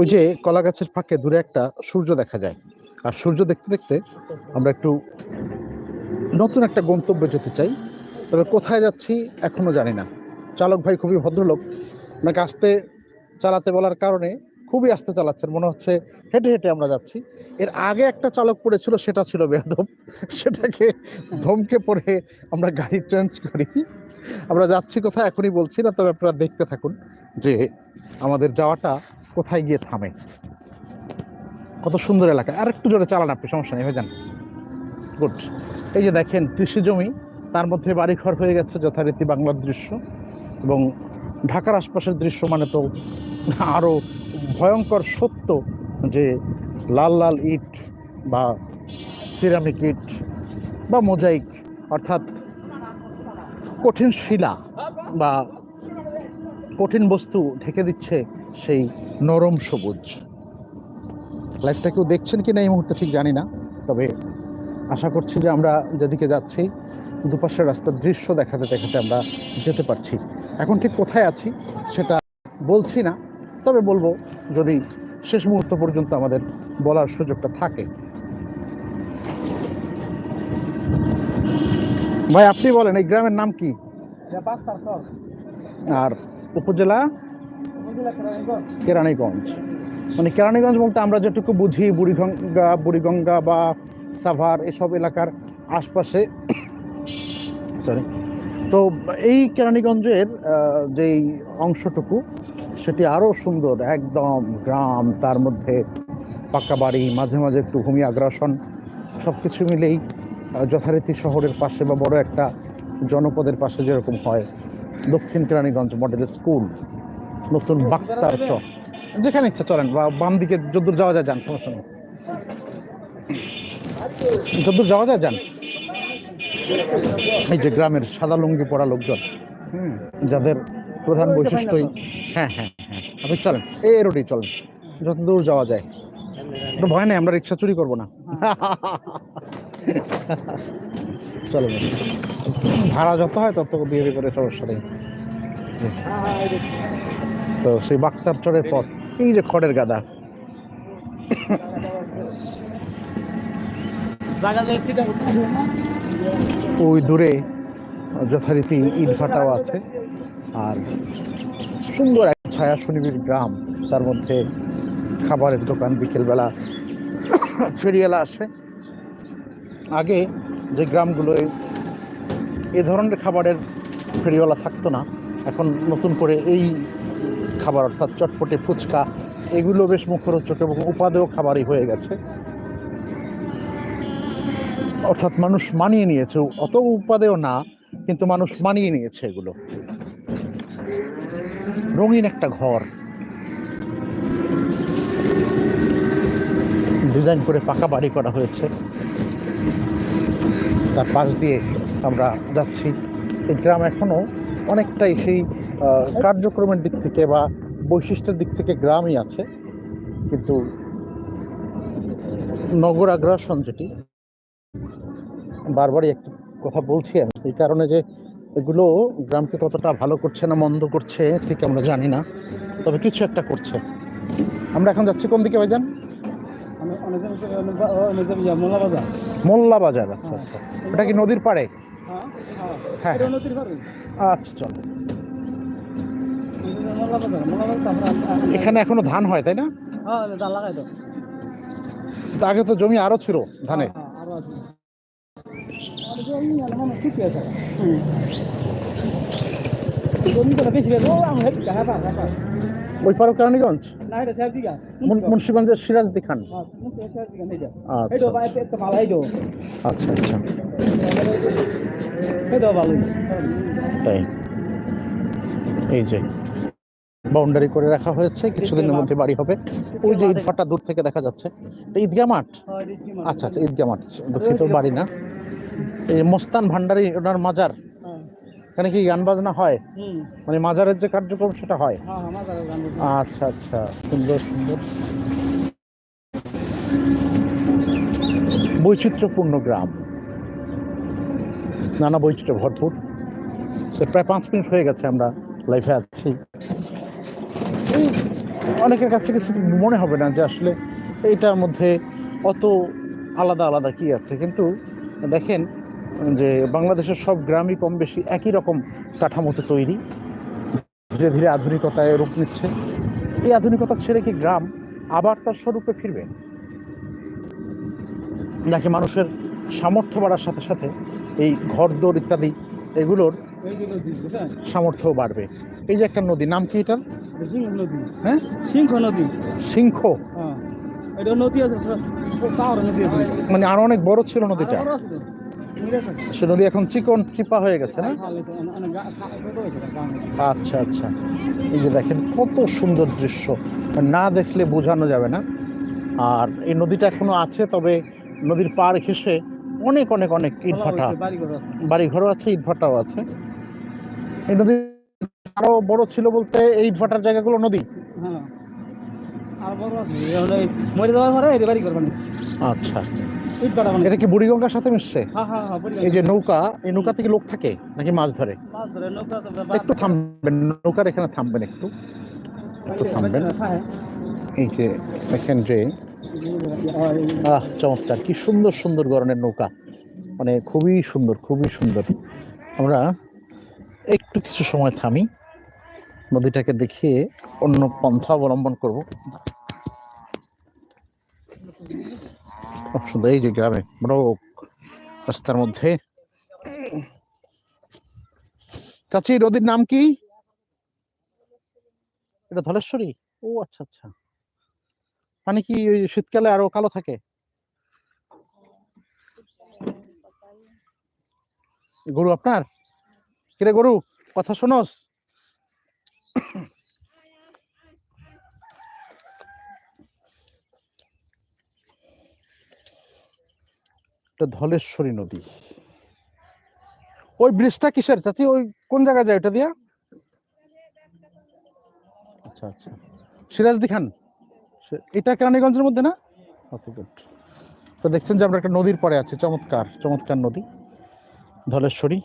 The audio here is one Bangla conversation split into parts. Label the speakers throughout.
Speaker 1: ওই যে কলা গাছের ফাঁকে দূরে একটা সূর্য দেখা যায়। আর সূর্য দেখতে দেখতে আমরা একটু নতুন একটা গন্তব্যে যেতে চাই। তবে কোথায় যাচ্ছি এখনও জানি না। চালক ভাই খুবই ভদ্রলোক। ওনাকে আস্তে চালাতে বলার কারণে খুবই আস্তে চালাচ্ছেন। মনে হচ্ছে হেঁটে হেঁটে আমরা যাচ্ছি। এর আগে একটা চালক পড়েছিল, সেটা ছিল বেদম সেটাকে ধমকে পড়ে আমরা গাড়ি চেঞ্জ করি। আমরা যাচ্ছি কোথায় এখনই বলছি না, তবে আপনারা দেখতে থাকুন যে আমাদের যাওয়াটা কোথায় গিয়ে থামে কত সুন্দর এলাকা। আর একটু জোরে চালান আপনি, সমস্যা নেই যান গুড। এই যে দেখেন, কৃষি জমি, তার মধ্যে বাড়িঘর হয়ে গেছে, যথারীতি বাংলার দৃশ্য। এবং ঢাকার আশপাশের দৃশ্য মানে তো আরও ভয়ঙ্কর সত্য যে লাল লাল ইট বা সিরামিক ইট বা মোজাইক, অর্থাৎ কঠিন শিলা বা কঠিন বস্তু ঢেকে দিচ্ছে সেই নরম সবুজ। লাইফটা কেউ দেখছেন কি না এই মুহূর্তে ঠিক জানি না তবে আশা করছি যে আমরা যেদিকে যাচ্ছি দুপাশের রাস্তার দৃশ্য দেখাতে দেখাতে আমরা যেতে পারছি। এখন ঠিক কোথায় আছি সেটা বলছি না তবে বলব যদি শেষ মুহূর্ত পর্যন্ত আমাদের বলার সুযোগটা থাকে। ভাই আপনি বলেন এই গ্রামের নাম কি? আর উপজেলা? কেরানীগঞ্জ? মানে কেরানীগঞ্জ বলতে আমরা যেটুকু বুঝি, বুড়িগঙ্গা বুড়িগঙ্গা বা সাভার, এসব এলাকার আশপাশে। সরি তো এই কেরানীগঞ্জের যেই অংশটুকু, সেটি আরও সুন্দর, একদম গ্রাম, তার মধ্যে পাকা বাড়ি, মাঝে মাঝে একটু ভূমি আগ্রাসন সব কিছু মিলেই যথারীতি শহরের পাশে বা বড় একটা জনপদের পাশে যেরকম হয়, দক্ষিণ কেরানীগঞ্জ মডেল স্কুল। নতুন বাক্তার চক যেখানে ইচ্ছা চলেন, বা বাম দিকে যদ্দূর যাওয়া যায়, যান, সমস্যা নেই। যদ্দূর যাওয়া যায়, যান। এই যে গ্রামের সাদা লুঙ্গি পরা লোকজন, হুম, যাদের প্রধান বৈশিষ্ট্যই হ্যাঁ হ্যাঁ হ্যাঁ। আপনি চলেন, এই রোডেই চলেন যত দূর যাওয়া যায়। কোনো ভয় নেই, আমরা রিক্সা চুরি করব না। চলেন। ভাড়া যত হয়, তত দিয়ে করে সমস্যা নেই। তো সেই বাক্তার চরের পথ, এই যে খড়ের গাদা। ওই দূরে যথারীতি ইট ভাটাও আছে, আর সুন্দর এক ছায়া সুনিবিড় গ্রাম, তার মধ্যে খাবারের দোকান বিকেলবেলা ফেরিয়ালা আসে। আগে যে গ্রামগুলোয় এ ধরনের খাবারের ফেরিওয়ালা থাকতো না, এখন নতুন করে এই খাবার অর্থাৎ চটপটে ফুচকা, এগুলো বেশ মুখরোচক এবং উপাদেয় খাবারই হয়ে গেছে। অর্থাৎ মানুষ মানিয়ে নিয়েছে, অত উপাদেয় না, কিন্তু মানুষ মানিয়ে নিয়েছে এগুলো। রঙিন একটা ঘর। ডিজাইন করে পাকা বাড়ি করা হয়েছে। তার পাশ দিয়ে আমরা যাচ্ছি। এই গ্রাম এখনও অনেকটাই সেই কার্যক্রমের দিক থেকে বা বৈশিষ্ট্যের দিক থেকে গ্রামই আছে কিন্তু নগর আগ্রাসন যেটি বারবারই একটি কথা বলছি আমি। এই কারণে যে এগুলো গ্রামকে কতটা ভালো করছে না মন্দ করছে ঠিক আমরা জানি না তবে কিছু একটা করছে। আমরা এখন যাচ্ছি কোন দিকে ভাইজান? মোল্লা বাজার আচ্ছা আচ্ছা। ওটা কি নদীর পাড়ে? হ্যাঁ হ্যাঁ। আচ্ছা চল। এখানে এখনও ধান হয় তাই না? তো। আগে তো জমি আরও ছিল ধানের ওই পারো কেরানীগঞ্জ? মুন্সিগঞ্জের সিরাজদি খান। আচ্ছা আচ্ছা। আচ্ছা তাই। এই যে। বাউন্ডারি করে রাখা হয়েছে কিছুদিনের মধ্যে বাড়ি হবে। ওই যে ইটভাটা দূর থেকে দেখা যাচ্ছে। এটা ঈদগাহ মাঠ আচ্ছা আচ্ছা ঈদগাহ মাঠ দুঃখিত বাড়ি না। এই মোস্তান ভান্ডারি ওনার মাজার। এখানে কি গান বাজনা হয়? মানে মাজারের যে কার্যক্রম সেটা হয়? আচ্ছা আচ্ছা সুন্দর সুন্দর। বৈচিত্র্যপূর্ণ গ্রাম। নানা বৈচিত্র্য ভরপুর। প্রায় পাঁচ মিনিট হয়ে গেছে আমরা লাইফে আছি। অনেকের কাছে কিছু মনে হবে না যে আসলে এটার মধ্যে অত আলাদা আলাদা কি আছে। কিন্তু দেখেন যে বাংলাদেশের সব গ্রামই কম বেশি একই রকম কাঠামোতে তৈরি। ধীরে ধীরে আধুনিকতায় রূপ নিচ্ছে। এই আধুনিকতা ছেড়ে কি গ্রাম আবার তার স্বরূপে ফিরবে? নাকি মানুষের সামর্থ্য বাড়ার সাথে সাথে এই ঘরদোর ইত্যাদি এগুলোর সামর্থ্য বাড়বে। এই যে একটা নদী নাম কি এটার হ্যাঁ?
Speaker 2: সিংহ নদী।
Speaker 1: সিংহ?
Speaker 2: হ্যাঁ।
Speaker 1: মানে আরও অনেক বড় ছিল নদীটা। সে নদী এখন চিকন চিপা হয়ে গেছে না?
Speaker 2: গান।
Speaker 1: আচ্ছা আচ্ছা। এই যে দেখেন কত সুন্দর দৃশ্য। না দেখলে বোঝানো যাবে না। আর এই নদীটা এখনও আছে তবে নদীর পার ঘেসে অনেক অনেক অনেক ইট
Speaker 2: খোলা
Speaker 1: ভাটা
Speaker 2: আছে।
Speaker 1: বাড়ি ঘরও আছে ইট ভাটাও আছে। এই নদী আরও বড় ছিল বলতে এই ভাটার জায়গাগুলো নদী।
Speaker 2: হ্যাঁ।
Speaker 1: আচ্ছা।
Speaker 2: বানায়।
Speaker 1: এটা কি বুড়িগঙ্গার সাথে মিশছে?
Speaker 2: হ্যাঁ, হ্যাঁ।
Speaker 1: এই যে নৌকা এই নৌকা থেকে লোক থাকে নাকি মাছ ধরে? একটু থামবেন নৌকার এখানে থামবেন একটু। একটু থামবেন। এই যে দেখেন যে আহ চমৎকার কি সুন্দর সুন্দর ধরনের নৌকা। মানে খুবই সুন্দর খুবই সুন্দর। আমরা একটু কিছু সময় থামি, নদীটাকে দেখিয়ে অন্য পন্থা অবলম্বন করব। সুন্দর এই যে গ্রামে বড় রাস্তার মধ্যে। চাচি, নদীর নাম কি? এটা ধলেশ্বরী? ও আচ্ছা আচ্ছা। পানি কি ওই শীতকালে আরও কালো থাকে? গরু আপনার? কিরে গরু, কথা শোনস? এটা ধলেশ্বরী নদী। ওই ব্রিজটা কিসের? চাচি, ওই কোন জায়গায় যায় ওটা দিয়া? আচ্ছা আচ্ছা। সিরাজদি খান। এটা কেরানীগঞ্জের মধ্যে না? ওকে গুড তো দেখছেন যে আমরা একটা নদীর পরে আছি, চমৎকার চমৎকার নদী, ধলেশ্বরী।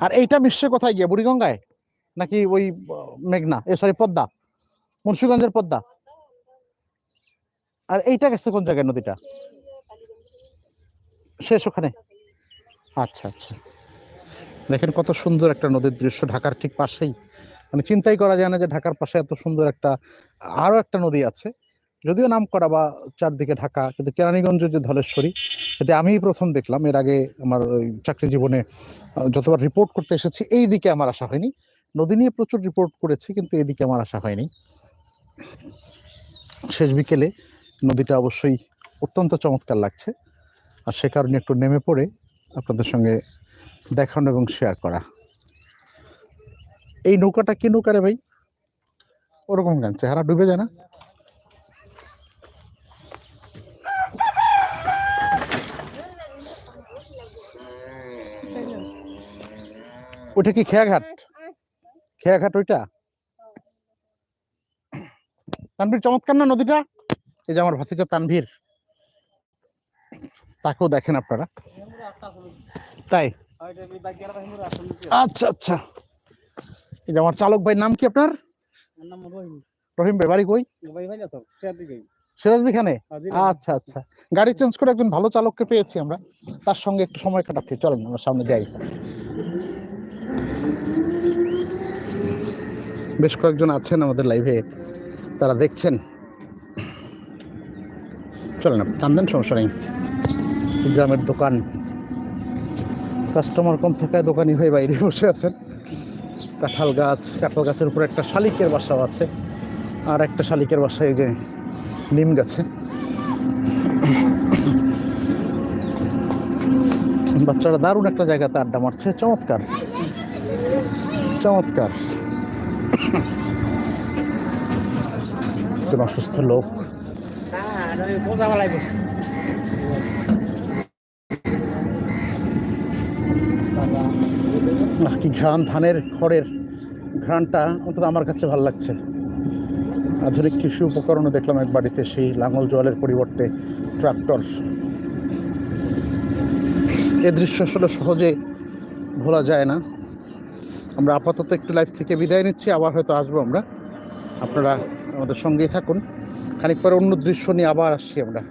Speaker 1: আর এইটা মিশছে কোথায় গিয়ে? বুড়িগঙ্গায়? নাকি ওই মেঘনা? এ সরি পদ্মা। মুন্সিগঞ্জের পদ্মা। আর এইটা গেছে কোন জায়গায় নদীটা? শেষ ওখানে। আচ্ছা আচ্ছা। দেখেন কত সুন্দর একটা নদীর দৃশ্য ঢাকার ঠিক পাশেই। মানে চিন্তাই করা যায় না যে ঢাকার পাশে এত সুন্দর একটা আরও একটা নদী আছে। যদিও নাম করা বা চারদিকে ঢাকা, কিন্তু কেরানীগঞ্জের যে ধলেশ্বরী, সেটা আমিই প্রথম দেখলাম। এর আগে আমার ওই চাকরি জীবনে যতবার রিপোর্ট করতে এসেছি, এই দিকে আমার আসা হয়নি। নদী নিয়ে প্রচুর রিপোর্ট করেছি, কিন্তু এদিকে আমার আসা হয়নি। শেষ বিকেলে নদীটা অবশ্যই অত্যন্ত চমৎকার লাগছে। আর সে কারণে একটু নেমে পড়ে আপনাদের সঙ্গে দেখানো এবং শেয়ার করা। এই নৌকাটা কি নৌকা রে ভাই? ওরকম কেন চেহারা ডুবে যায় না? ওটা কি খেয়াঘাট? খেয়াঘাট ওইটা? তানভীর চমৎকার না নদীটা? এই যে আমার ভাসিটা তানভীর। তাকেও দেখেন আপনারা। তাই। আচ্ছা আচ্ছা। এই যে আমার চালক ভাই নাম কি আপনার?
Speaker 2: রহিম।
Speaker 1: ভাই বাড়ি কই?
Speaker 2: ভাই ভাই আছো? শেয়ার দিকে।
Speaker 1: সিরাজদি খানে
Speaker 2: হাজির।
Speaker 1: আচ্ছা আচ্ছা। গাড়ি চেঞ্জ করে একজন ভালো চালককে পেয়েছি আমরা। তার সঙ্গে একটু সময় কাটাচ্ছি। চলেন আমরা সামনে যাই। বেশ কয়েকজন আছেন আমাদের লাইভে, তারা দেখছেন। চলেন, আপনি কান্দেন সমস্যা নেই। গ্রামের দোকান। কাস্টমার কম থাকায় দোকানি হয়ে বাইরে বসে আছেন। কাঁঠাল গাছ, কাঁঠাল গাছের উপর একটা শালিকের বাসাও আছে। আর একটা শালিকের বাসা এই যে নিম গাছে। বাচ্চারা দারুণ একটা জায়গাতে আড্ডা মারছে, চমৎকার। চমৎকার। একজন অসুস্থ লোক। কি ঘ্রাণ, ধানের খড়ের ঘ্রাণটা অন্তত আমার কাছে ভালো লাগছে। আধুনিক কৃষি উপকরণও দেখলাম এক বাড়িতে সেই লাঙল জলের পরিবর্তে ট্রাক্টর। এ দৃশ্য আসলে সহজে ভোলা যায় না। আমরা আপাতত একটু লাইফ থেকে বিদায় নিচ্ছি, আবার হয়তো আসব আমরা। আপনারা আমাদের সঙ্গেই থাকুন। খানিক পরে অন্য দৃশ্য নিয়ে আবার আসছি আমরা।